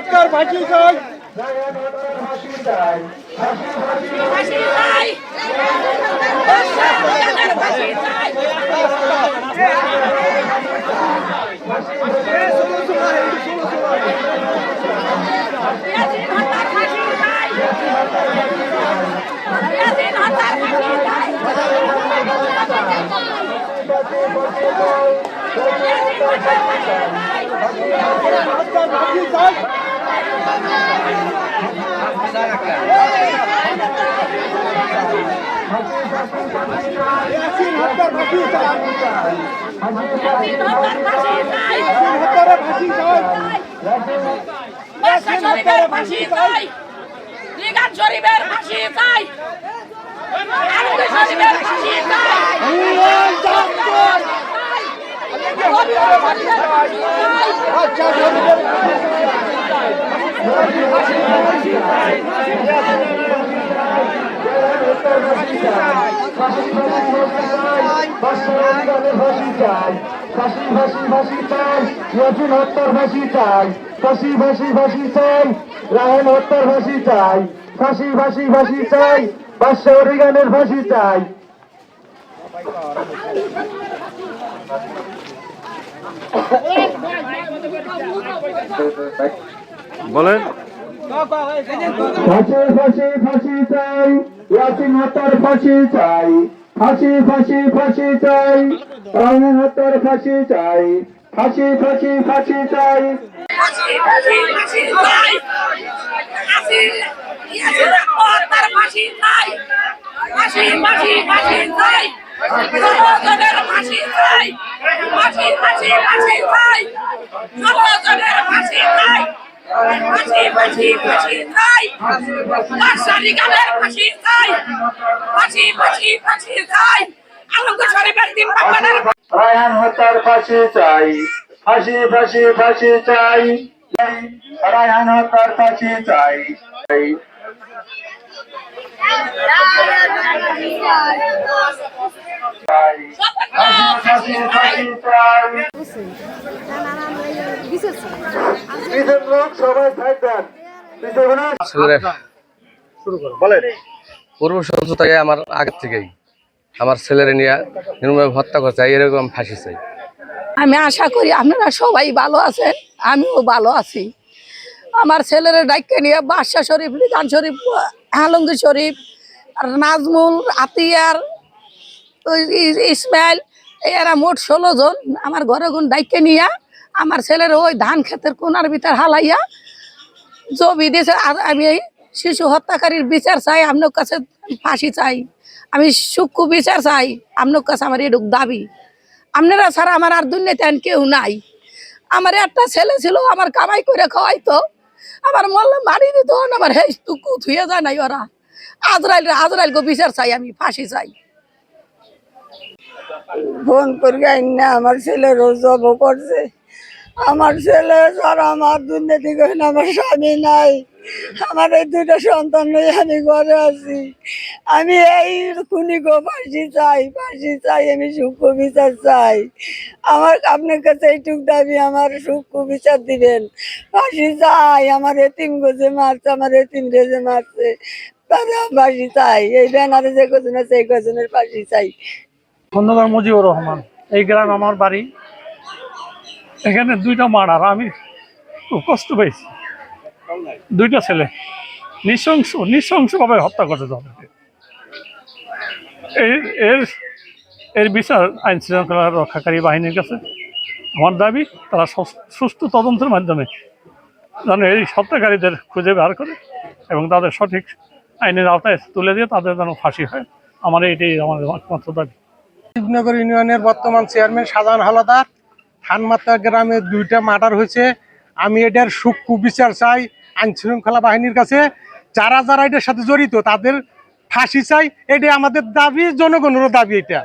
হত্যার ফাঁসি চাই। ফাঁসি চাই। চাই শরীফের ফাঁসি চাই আনন্দ শরীফের ফাঁসি চাই ফাঁসি ফাঁসি ফাঁসি চাই হত্যার ফাঁসি চাই ফাঁসি চাই রাহেন হত্যার ফাঁসি চাই ফাঁসি ফাঁসি ফাঁসি চাই বাদশাহ অরিগানের ফাঁসি চাই বলেন। ফাঁসি ফাঁসি ফাঁসি চাই। ইয়াসিন হত্যার ফাঁসি চাই। ফাঁসি ফাঁসি ফাঁসি চাই। রাহেন হত্যার ফাঁসি চাই। ফাঁসি ফাঁসি ফাঁসি চাই। ফাঁসি ফাঁসি ফাঁসি চাই। ফাঁসি ইয়াসিন হত্যার ফাঁসি চাই ফাঁসি ফাঁসি ফাঁসি চাই জনগণের ফাঁসি চাই ফাঁসি ফাঁসি ফাঁসি চাই জনগণের ফাঁসি চাই ফাঁসি ফাঁসি চাই। বাদশা রিগানের ফাঁসি চাই। ফাঁসি ফাঁসি ফাঁসি চাই। আনন্দ শরীফের দিন বাংলার রায়হান হত্যার ফাঁসি চাই। ফাঁসি ফাঁসি ফাঁসি চাই। রায়হান হত্যার ফাঁসি চাই। ফাঁসি ফাঁসি চাই পিছের লোক সবাই থাকবেন পিছের পূর্ব শত্রু থেকে আমার আগের থেকেই। আমার ছেলেরে নিয়ে হত্যা করছে এরকম ফাঁসি চাই। আমি আশা করি আপনারা সবাই ভালো আছেন আমিও ভালো আছি। আমার ছেলের ডাইকে নিয়ে বাদশাহ শরীফ লিদান শরীফ আলমগীর শরীফ আর নাজমুল আতিয়ার ইসমাইল এরা মোট ষোলো জন। আমার ঘরে গুণ ডাইকে নিয়ে আমার ছেলের ওই ধান ক্ষেতের কোনার ভিতর হালাইয়া জমি দিয়েছে আর আমি এই শিশু হত্যাকারীর বিচার চাই, আপনার কাছে ফাঁসি চাই। আমি সূক্ষ্ম বিচার চাই, আপনার কাছে আমার এটুক দাবি। আপনারা ছাড়া আমার আর দুনিয়াতে আর কেউ নাই। আমার একটা ছেলে ছিল, আমার কামাই করে খাওয়াইতো, আমার মল্লা মারি দিত, আমার হেস টুকু ধুয়ে যায় নাই ওরা। আজরাইল আজরাইল গো বিচার চাই, আমি ফাঁসি চাই। ফোন করি না, আমার ছেলে রোজ করছে। আমার ছেলে ছাড়া আমার দুর্নীতি করে না, আমার স্বামী নাই। আমার এই দুটো সন্তান নিয়ে আমি ঘরে আছি। আমি এই খুনি গো ফাঁসি চাই ফাঁসি চাই আমি সূক্ষ্ম বিচার চাই। আমার আপনার কাছে এইটুক দাবি আমার সূক্ষ্ম বিচার দিবেন। ফাঁসি চাই আমার এতিম গোজে মারছে আমার এতিম রেজে মারছে। তারা ফাঁসি চাই এই ব্যানারে যে কজন আছে এই কজনের ফাঁসি চাই। খন্দকার মুজিবুর রহমান। এই গ্রাম আমার বাড়ি। এখানে দুইটা মার্ডার আমি খুব কষ্ট পেয়েছি। দুইটা ছেলে। নৃশংস, নৃশংসভাবে হত্যা করছে তাদেরকে এর এর এর বিচার আইন শৃঙ্খলা রক্ষাকারী বাহিনীর কাছে। আমার দাবি, তারা সস- সুস্থ তদন্তের মাধ্যমে যেন এই হত্যাকারীদের খুঁজে বের করে এবং তাদের সঠিক আইনের আওতায় তুলে দিয়ে তাদের যেন ফাঁসি হয়। আমার এটাই আমাদের একমাত্র দাবি। শিবনগর ইউনিয়নের বর্তমান চেয়ারম্যান শাহজাহান হালাদার। থানমাত্রা গ্রামে দুইটা মার্ডার হয়েছে। আমি এটার সুখ কুবিচার চাই আইন শৃঙ্খলা বাহিনীর কাছে। যারা যারা এটার সাথে জড়িত, তাদের ফাঁসি চাই। এটা আমাদের দাবি, জনগণেরও দাবি এটা।